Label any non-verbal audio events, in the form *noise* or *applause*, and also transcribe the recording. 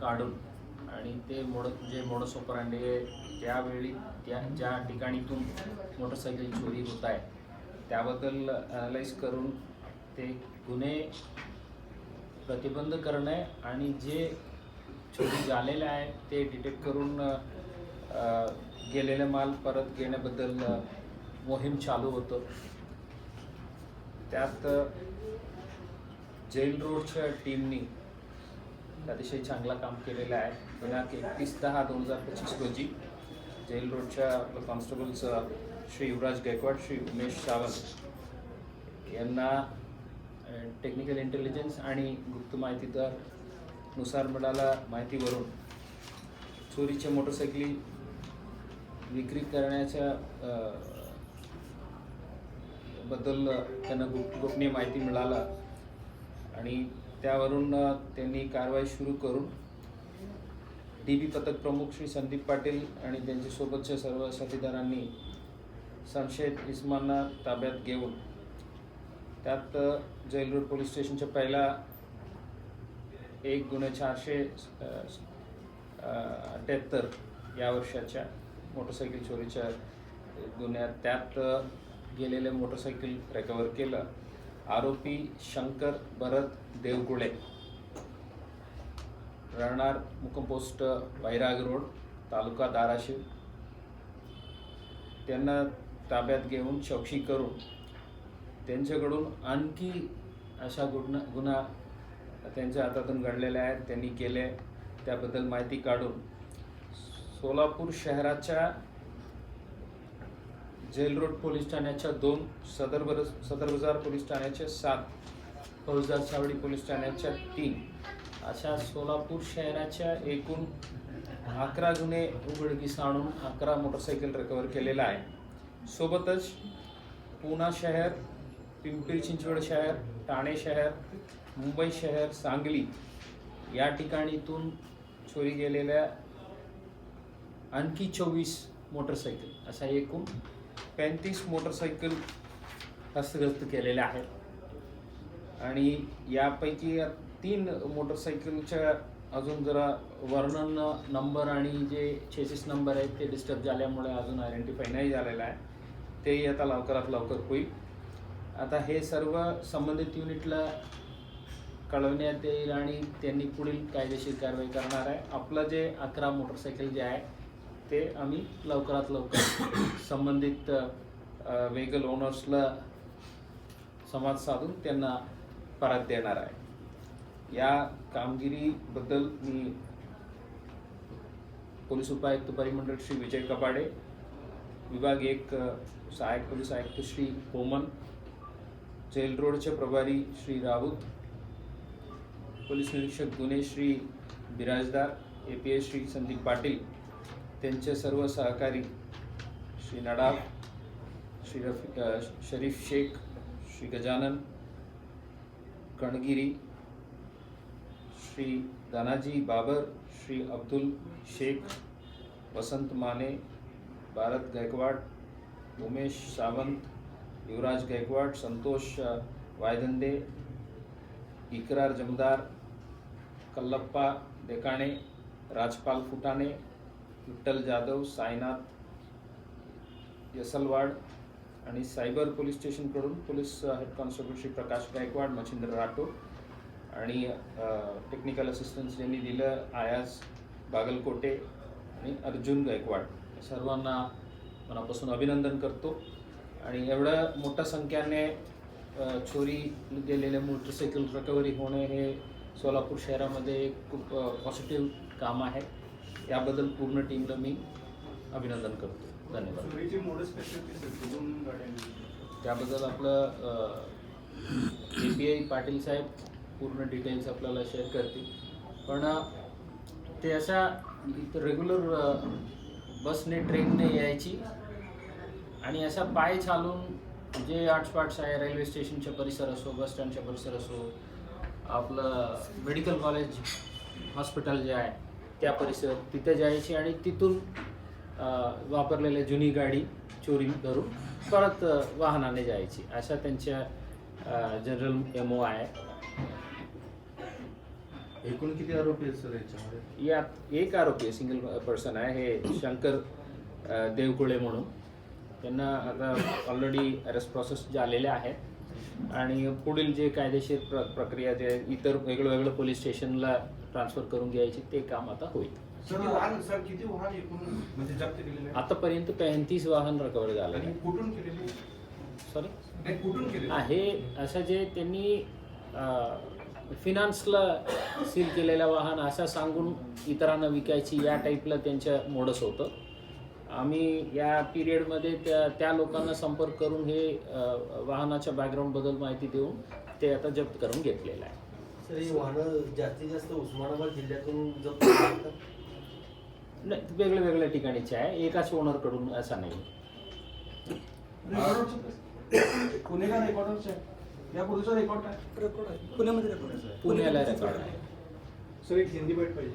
काढून आणि ते मोड जे मोडस ऑपरांडे त्यावेळी त्या ज्या ठिकाणीतून मोटरसायकल चोरी होत आहे त्याबद्दल अनालाइज करून ते गुन्हे प्रतिबंध करणे आणि जे चोरी झालेले आहे ते डिटेक्ट करून गेलेला माल परत घेण्याबद्दल मोहीम चालू होतं. त्यात जेल रोडच्या टीमनी अतिशय चांगला काम केलेलं आहे. दिनांक एकतीस दहा दोन हजार पच्चीस रोजी जेल रोडच्या कॉन्स्टेबल्स श्री युवराज गायकवाड श्री उमेश सावंत यांना टेक्निकल इंटेलिजन्स आणि गुप्त माहितीदारनुसार मिळाला माहितीवरून चोरीच्या मोटरसायकली विक्री करण्याच्या बद्दल त्यांना गुप गोपनीय माहिती मिळाला. आणि त्यावरून त्यांनी कारवाई सुरू करून डी बी पथक प्रमुख श्री संदीप पाटील आणि त्यांच्यासोबतच्या सर्व साथीदारांनी संशयित इस्मांना ताब्यात घेऊन त्यात अ, जैल रोड पोलीस स्टेशनच्या पहिला एक गुन्हे चारशे अठ्याहत्तर या वर्षाच्या मोटरसायकल चोरीच्या गुन्ह्यात त्यात गेलेले मोटरसायकल रिकवर केलं. आरोपी शंकर भरत देवगुळे. राहणार मुकंपोस्ट वैराग रोड तालुका धाराशिव. त्यांना ताब्यात घेऊन चौकशी करून त्यांच्याकडून आणखी अशा गुन्हा गुन्हा त्यांच्या हातातून घडलेल्या आहेत त्यांनी केले. त्याबद्दल माहिती काढून सोलापूर शहराच्या जेल रोड पोलीस ठाण्याच्या दोन सदर बर सदर बाजार पोलीस ठाण्याच्या सात फौजदार सावडी पोलीस ठाण्याच्या तीन. अशा सोलापूर शहराच्या एकूण अकरा गुन्हे उघडकीस आणून अकरा मोटरसायकल रिकवर केलेला आहे. सोबतच पुणा शहर पिंपरी चिंचवड शहर ठाणे शहर मुंबई शहर सांगली या ठिकाणीतून चोरी गेलेल्या आणखी चोवीस मोटरसायकल असा एकूण पैंतीस मोटरसायकल हस्तग्रस्त केलेल्या आहेत आणि यापैकी तीन मोटरसायकलच्या अजून जरा वर्णन नंबर आणि जे चेसिस नंबर आहेत ते डिस्टर्ब झाल्यामुळे अजून आयडेंटिफाय नाही झालेलं आहे. तेही आता लवकरात लवकर होईल. आता हे सर्व संबंधित युनिटला कळवण्यात येईल आणि त्यांनी पुढील कायदेशीर कारवाई करणार आहे. आपलं जे अकरा मोटरसायकल जे आहे ते आम्ही लवकरात लवकर संबंधित व्हेकल ओनर्सला संवाद साधून त्यांना परत देणार आहे. या कामगिरीबद्दल मी पोलीस उपायुक्त परिमंडळ श्री विजय कपाडे विभाग एक सहायक सहाय्यक पोलीस आयुक्त श्री होमन जेल रोडचे प्रभारी श्री राऊत पोलीस निरीक्षक गुन्हे Shri Birajdar A P S Shri Sandeep Patil त्यांचे सर्व सहकारी श्री नडाफ श्री रफी शरीफ शेख श्री गजानन कणगिरी श्री दानाजी बाबर श्री अब्दुल शेख वसंत माने भारत गायकवाड उमेश सावंत युवराज गायकवाड संतोष अ, वायदंडे इकरार जमदार कल्लप्पा देकाणे राजपाल फुटाणे विठ्ठल जाधव साईनाथ यसलवाड आणि cyber police स्टेशनकडून police head constable Shri Prakash Gaikwad Machhindra Rathod आणि टेक्निकल असिस्टन्स ज्यांनी दिलं आयाज बागलकोटे आणि अर्जुन गायकवाड. या सर्वांना मनापासून अभिनंदन करतो. आणि एवढ्या मोठ्या संख्येने चोरी गेलेल्या मोटरसायकल रिकव्हरी होणे हे सोलापूर शहरामध्ये खूप पॉझिटिव्ह काम आहे. याबद्दल पूर्ण टीमला मी अभिनंदन करतो. धन्यवाद. त्याबद्दल आपलं ए पी आय पाटील साहेब पूर्ण डिटेल्स आपल्याला शेअर करतील. पण ते अशा रेग्युलर बसने ट्रेनने यायची आणि अशा पाय चालून जे आर्ट्सपार्ट्स आहे रेल्वे स्टेशनच्या परिसर असो बस स्टँडच्या परिसर असो आपलं मेडिकल कॉलेज हॉस्पिटल जे आहे त्या परिसर तिथे जायची आणि तिथून अ, वापरलेली जुनी गाडी चोरी धरून परत वाहनाने जायची. अशा त्यांच्या जनरल एम ओ आहे. एकूण किती आरोपी आहेत सर याच्यामध्ये? यात एक आरोपी सिंगल पर्सन आहे. हे शंकर देवकुळे म्हणून. त्यांना आता ऑलरेडी अरेस्ट प्रोसेस झालेल्या आहेत आणि पुढील जे कायदेशीर प्र प्रक्रिया जे इतर वेगळं वेगळं पोलीस स्टेशनला ट्रान्सफर करून घ्यायची ते काम आता होईल. किती वाहन सर किती वाहन एकूण म्हणजे जप्त केलेले आहे? आतापर्यंत पैंतीस वाहन रिकवर झाले आणि कुठून केलेले सॉरी नाही कुठून केलेले आहे असं जे त्यांनी फिनान्सला सील केलेलं वाहन असं सांगून इतरांना विकायची या टाईपला त्यांच्या मोडस होतं. आम्ही या पिरियडमध्ये त्या त्या लोकांना संपर्क करून हे अ, वाहनाच्या बॅकग्राऊंडबद्दल माहिती देऊन ते आता जप्त करून घेतलेलं आहे. ही वाहनं जास्तीत जास्त उस्मानाबाद जिल्ह्यातून जप्त *coughs* करतात? का? नाही वेगळ्या वेगळ्या ठिकाणीचे आहे. एकाच ओनरकडून असा नाही. पुणे का रेकॉर्डरचे या पुढचा रेकॉर्ड काय रेकॉर्ड आहे. पुण्यामध्ये रेकॉर्ड आहे. पुण्याला रेकॉर्ड आहे. सर एक हिंदी बाईट पाहिजे.